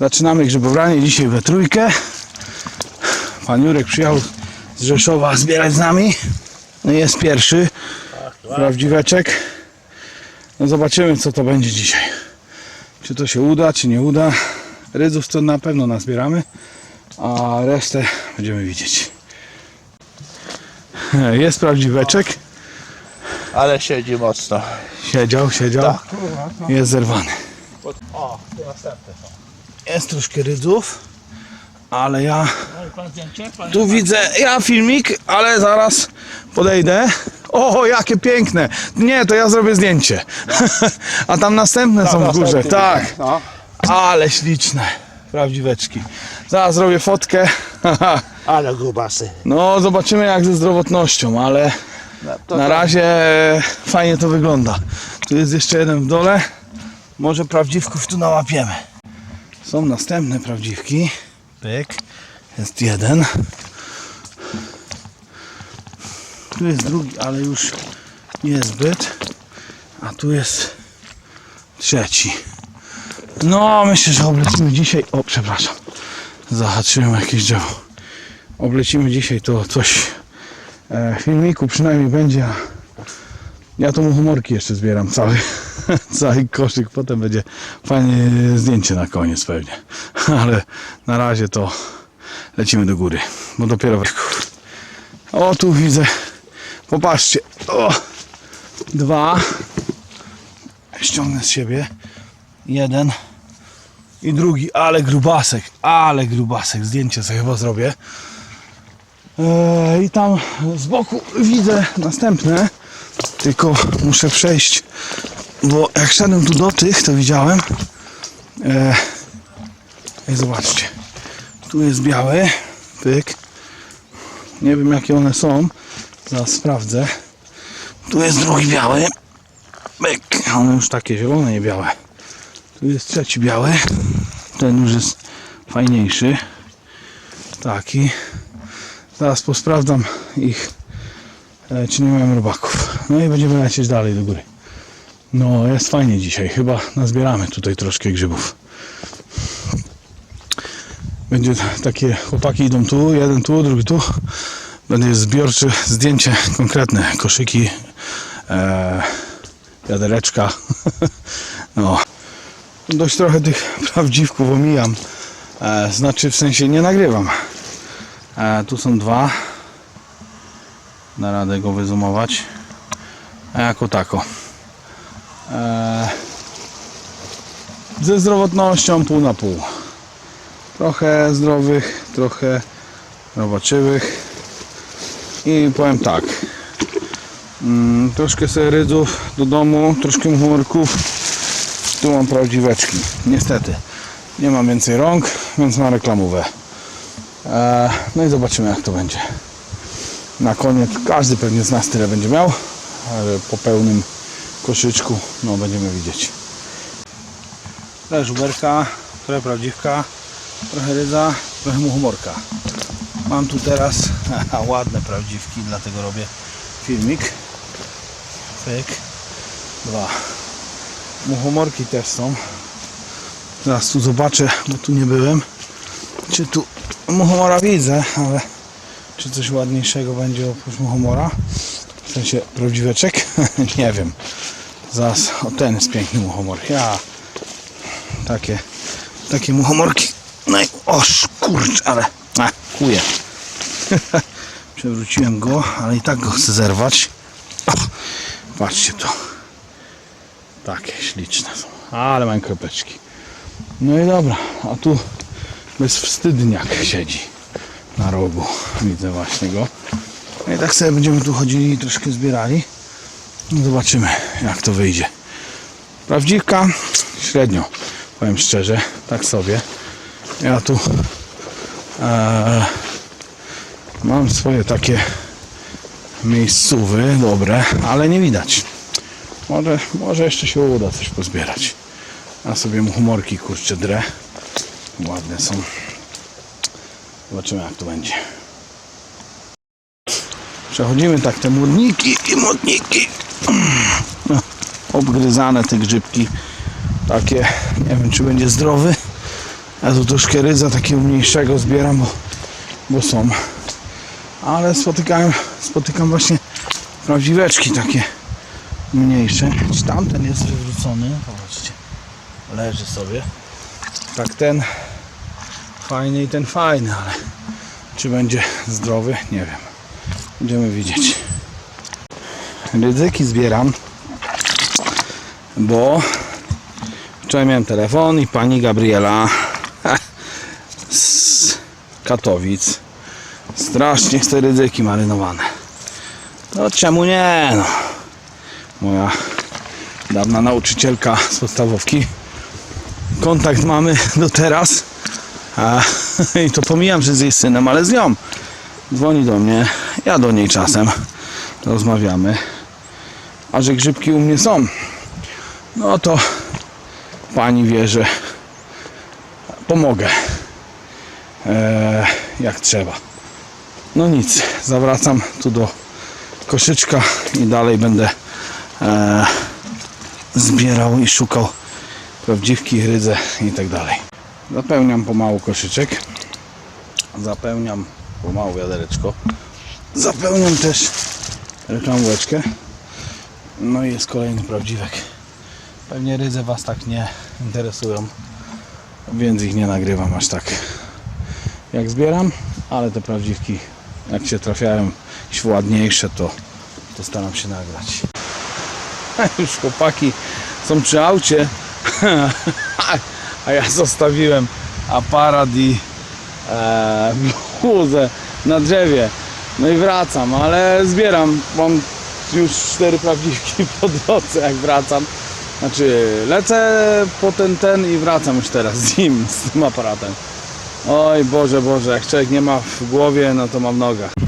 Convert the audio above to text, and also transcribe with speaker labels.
Speaker 1: Zaczynamy grzybobranie dzisiaj we trójkę. Pan Jurek przyjechał z Rzeszowa zbierać z nami. No jest pierwszy. Prawdziweczek. No zobaczymy co to będzie dzisiaj. Czy to się uda, czy nie uda. Rydzów to na pewno nazbieramy, a resztę będziemy widzieć. Jest prawdziweczek.
Speaker 2: Ale siedzi mocno.
Speaker 1: Siedział, siedział.
Speaker 2: Tak.
Speaker 1: Jest zerwany.
Speaker 2: O, są.
Speaker 1: Jest troszkę rydzów, ale ja tu widzę, ja filmik, ale zaraz podejdę. O, jakie piękne! Nie, to ja zrobię zdjęcie. A tam następne są w górze. Tak,
Speaker 2: No.
Speaker 1: ale śliczne. Prawdziweczki. Zaraz zrobię fotkę.
Speaker 2: Ale grubasy.
Speaker 1: No, zobaczymy jak ze zdrowotnością, ale
Speaker 2: No,
Speaker 1: na razie fajnie to wygląda. Tu jest jeszcze jeden w dole. Może prawdziwków tu nałapiemy. Są następne prawdziwki. Pyk. Jest jeden. Tu jest drugi, ale już niezbyt. A tu jest trzeci. No, myślę, że oblecimy dzisiaj. O, przepraszam. Zahaczyłem jakieś drzewo. Oblecimy dzisiaj to coś e, filmiku przynajmniej będzie. Ja tu mu humorki jeszcze zbieram cały, cały koszyk, potem będzie fajne zdjęcie na koniec pewnie. Ale na razie to lecimy do góry, bo dopiero... O, tu widzę, popatrzcie, o, dwa, ściągnę z siebie, jeden. I drugi, ale grubasek, ale grubasek, zdjęcie sobie chyba zrobię. Eee, I tam z boku widzę następne, tylko muszę przejść, bo jak szedłem tu do tych, to widziałem. I zobaczcie, tu jest biały, pyk. Nie wiem jakie one są, zaraz sprawdzę. Tu jest drugi biały, pyk. One już takie zielone, nie białe. Tu jest trzeci biały, ten już jest fajniejszy. Taki. Zaraz posprawdzam ich, e, czy nie mają robaków. No i będziemy lecieć dalej do góry. No, jest fajnie dzisiaj. Chyba nazbieramy tutaj troszkę grzybów. Będzie takie, chłopaki idą tu, jeden tu, drugi tu. Będzie zbiorcze zdjęcie, konkretne koszyki, e, wiadereczka. No. Dość trochę tych prawdziwków omijam. E, znaczy, w sensie nie nagrywam. E, tu są dwa. Da radę go wyzoomować. A jako tako. E, ze zdrowotnością pół na pół. Trochę zdrowych, trochę robaczywych. I powiem tak. Mm, troszkę sobie do domu, troszkę humorków. Tu mam prawdziweczki. Niestety. Nie mam więcej rąk, więc mam reklamówę. E, No i zobaczymy jak to będzie. Na koniec każdy pewnie z nas tyle będzie miał, po pełnym koszyczku no będziemy widzieć. Trochę żuberka, trochę prawdziwka, trochę rydza, trochę muchomorka. Mam tu teraz ładne prawdziwki, dlatego robię filmik. Pyk. Dwa. Muchomorki też są. Zaraz tu zobaczę, bo tu nie byłem. Czy tu muchomora widzę, ale czy coś ładniejszego będzie oprócz muchomora? W sensie prawdziweczek? nie wiem. Zaraz, o ten jest piękny muchomor. Ja takie, takie muchomorki. No i oż kurcz, ale a, kuje. Przewróciłem go, ale i tak go chcę zerwać. O, patrzcie to. Takie śliczne są. Ale mają kropeczki. No i dobra, a tu bezwstydniak siedzi na rogu. Widzę właśnie go. No i tak sobie będziemy tu chodzili i troszkę zbierali. No zobaczymy jak to wyjdzie. Prawdziwka średnio, powiem szczerze, tak sobie. Ja tu e, mam swoje takie miejscówy dobre, ale nie widać. Może, może jeszcze się uda coś pozbierać. A sobie mu humorki kurczę drę. Ładne są. Zobaczymy jak to będzie. Przechodzimy tak te młodniki i młodniki. Obgryzane te grzybki. Takie, nie wiem czy będzie zdrowy. Ja tu troszkę rydza takiego mniejszego zbieram, bo, bo są. Ale spotykałem, spotykam właśnie prawdziweczki takie mniejsze. Tamten jest wywrócony? Zobaczcie. Leży sobie. Tak ten fajny i ten fajny, ale czy będzie zdrowy? Nie wiem. Będziemy widzieć. Rydzyki zbieram, bo wczoraj miałem telefon i pani Gabriela z Katowic strasznie chce rydzyki marynowane. No czemu nie? No. Moja dawna nauczycielka z podstawówki. Kontakt mamy do teraz. I to pomijam, że z jej synem, ale z nią. Dzwoni do mnie, ja do niej czasem. Rozmawiamy. A że grzybki u mnie są, no to pani wie, że pomogę. E, jak trzeba. No nic, zawracam tu do koszyczka i dalej będę e, zbierał i szukał prawdziwki, rydze i tak dalej. Zapełniam pomału koszyczek. Zapełniam pomału wiadereczko. Zapełniam też reklamóweczkę. No i jest kolejny prawdziwek. Pewnie rydze Was tak nie interesują, więc ich nie nagrywam aż tak jak zbieram, ale te prawdziwki jak się trafiają jakieś ładniejsze to, to staram się nagrać. Już chłopaki są przy aucie, a ja zostawiłem aparat i e, bluzę na drzewie. No i wracam, ale zbieram. Mam już cztery prawdziwki po drodze, jak wracam. Znaczy, lecę po ten, ten i wracam już teraz z nim, z tym aparatem. Oj Boże, Boże, jak człowiek nie ma w głowie, no to ma w nogach.